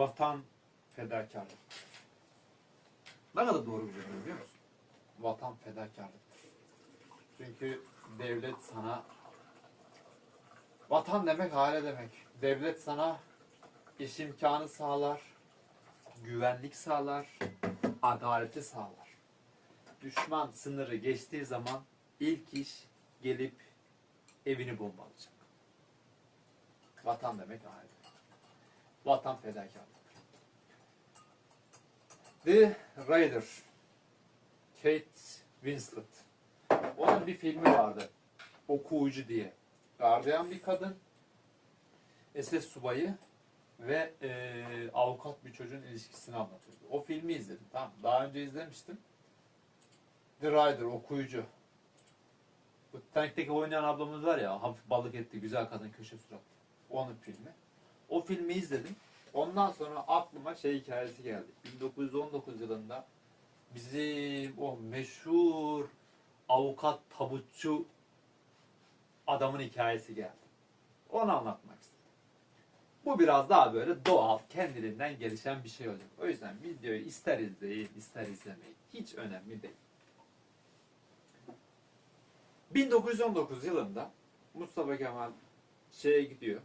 Vatan fedakarlık. Ne kadar doğru bir cümle biliyor musun? Vatan fedakarlık. Çünkü devlet sana vatan demek aile demek. Devlet sana iş imkanı sağlar, güvenlik sağlar, adaleti sağlar. Düşman sınırı geçtiği zaman ilk iş gelip evini bombalayacak. Vatan demek aile. Vatan fedakarlık. The Raider. Kate Winslet. Onun bir filmi vardı. Okuyucu diye. Gardiyan bir kadın. SS subayı ve eee, avukat bir çocuğun ilişkisini anlatıyordu. O filmi izledim. Tamam. Daha önce izlemiştim. The Rider, okuyucu. Bu Titanic'teki oynayan ablamız var ya, hafif balık etli, güzel kadın, köşe suratlı. Onun filmi. O filmi izledim. Ondan sonra aklıma şey hikayesi geldi. 1919 yılında bizim o meşhur avukat tabutçu adamın hikayesi geldi. Onu anlatmak istedim. Bu biraz daha böyle doğal, kendiliğinden gelişen bir şey olacak. O yüzden videoyu ister izleyin, ister izlemeyin. Hiç önemli değil. 1919 yılında Mustafa Kemal şeye gidiyor.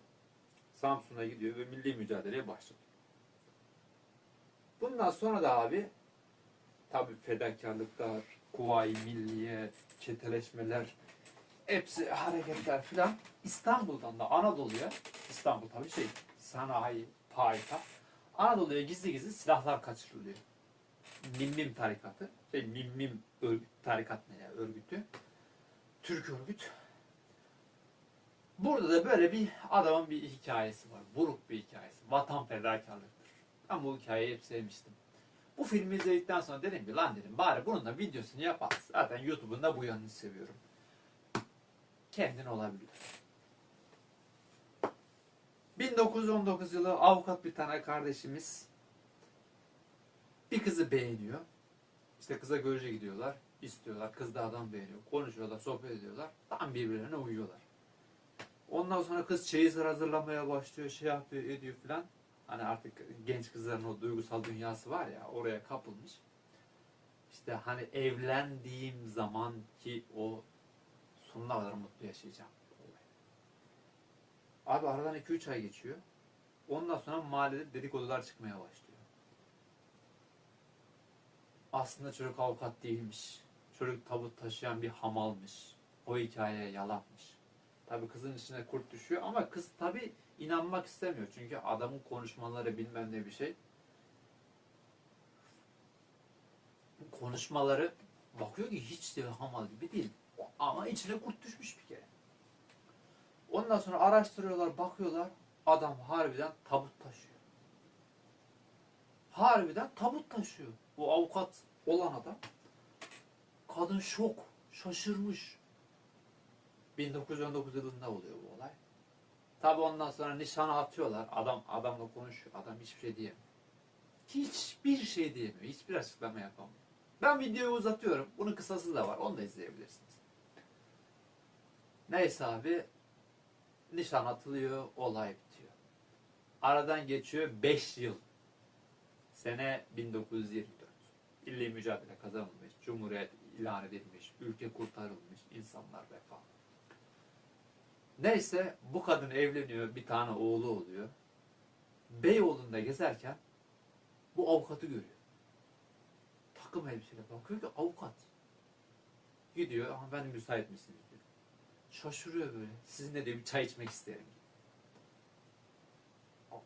Samsun'a gidiyor ve milli mücadeleye başlıyor. Bundan sonra da abi tabi fedakarlıklar, kuvayi milliye, çeteleşmeler, hepsi hareketler filan İstanbul'dan da Anadolu'ya, İstanbul tabi şey, sanayi, payitaht, Anadolu'ya gizli gizli silahlar kaçırılıyor. Mimmim tarikatı, şey Mimmim örgüt, tarikat ne ya, örgütü, Türk örgüt. Burada da böyle bir adamın bir hikayesi var. Buruk bir hikayesi. Vatan fedakarlıktır. Ben bu hikayeyi hep sevmiştim. Bu filmi izledikten sonra dedim ki lan dedim bari bunun da videosunu yaparız. Zaten YouTube'un da bu yanını seviyorum. Kendin olabilir. 1919 yılı avukat bir tane kardeşimiz bir kızı beğeniyor. İşte kıza görücü gidiyorlar. istiyorlar. Kız da adam beğeniyor. Konuşuyorlar, sohbet ediyorlar. Tam birbirlerine uyuyorlar. Ondan sonra kız çeyizler hazırlamaya başlıyor, şey yapıyor, ediyor filan. Hani artık genç kızların o duygusal dünyası var ya, oraya kapılmış. İşte hani evlendiğim zaman ki o sonuna kadar mutlu yaşayacağım. Abi aradan 2-3 ay geçiyor. Ondan sonra mahallede dedikodular çıkmaya başlıyor. Aslında çocuk avukat değilmiş. Çocuk tabut taşıyan bir hamalmış. O hikayeye yalanmış. Tabii kızın içine kurt düşüyor ama kız tabii inanmak istemiyor. Çünkü adamın konuşmaları bilmem ne bir şey. Konuşmaları bakıyor ki hiç de hamal gibi değil. Ama içine kurt düşmüş bir kere. Ondan sonra araştırıyorlar, bakıyorlar. Adam harbiden tabut taşıyor. Harbiden tabut taşıyor. Bu avukat olan adam. Kadın şok, şaşırmış. 1919 yılında oluyor bu olay. Tabi ondan sonra nişana atıyorlar. Adam adamla konuşuyor. Adam hiçbir şey diyemiyor. Hiçbir şey diyemiyor. Hiçbir açıklama yapamıyor. Ben videoyu uzatıyorum. Bunun kısası da var. Onu da izleyebilirsiniz. Neyse abi nişan atılıyor. Olay bitiyor. Aradan geçiyor 5 yıl. Sene 1924. Milli mücadele kazanılmış. Cumhuriyet ilan edilmiş. Ülke kurtarılmış. insanlar vefat. Neyse bu kadın evleniyor. Bir tane oğlu oluyor. Beyoğlu'nda gezerken bu avukatı görüyor. Takım elbiseyle bakıyor ki avukat. Gidiyor hanımefendi müsait misiniz diyor. Şaşırıyor böyle. Sizinle de bir çay içmek isterim.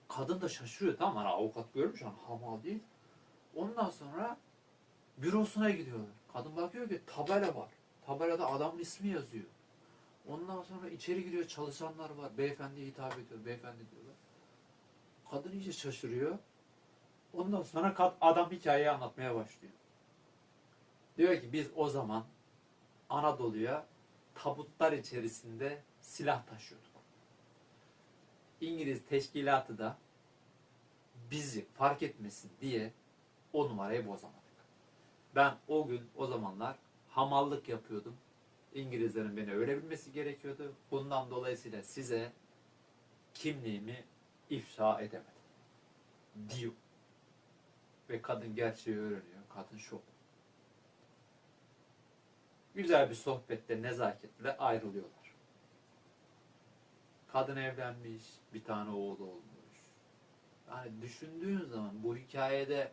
Kadın da şaşırıyor tamam? Hani avukat görmüş ama hamal değil. Ondan sonra bürosuna gidiyorlar. Kadın bakıyor ki tabela var. Tabelada adamın ismi yazıyor. Ondan sonra içeri giriyor çalışanlar var. Beyefendiye hitap ediyor. Beyefendi diyorlar. Kadın iyice şaşırıyor. Ondan sonra adam hikayeyi anlatmaya başlıyor. Diyor ki biz o zaman Anadolu'ya tabutlar içerisinde silah taşıyorduk. İngiliz teşkilatı da bizi fark etmesin diye o numarayı bozamadık. Ben o gün o zamanlar hamallık yapıyordum. İngilizlerin beni öyle bilmesi gerekiyordu. Bundan dolayısıyla size kimliğimi ifşa edemedim. diyor. Ve kadın gerçeği öğreniyor. Kadın şok. Güzel bir sohbette nezaketle ayrılıyorlar. Kadın evlenmiş, bir tane oğlu olmuş. Yani düşündüğün zaman bu hikayede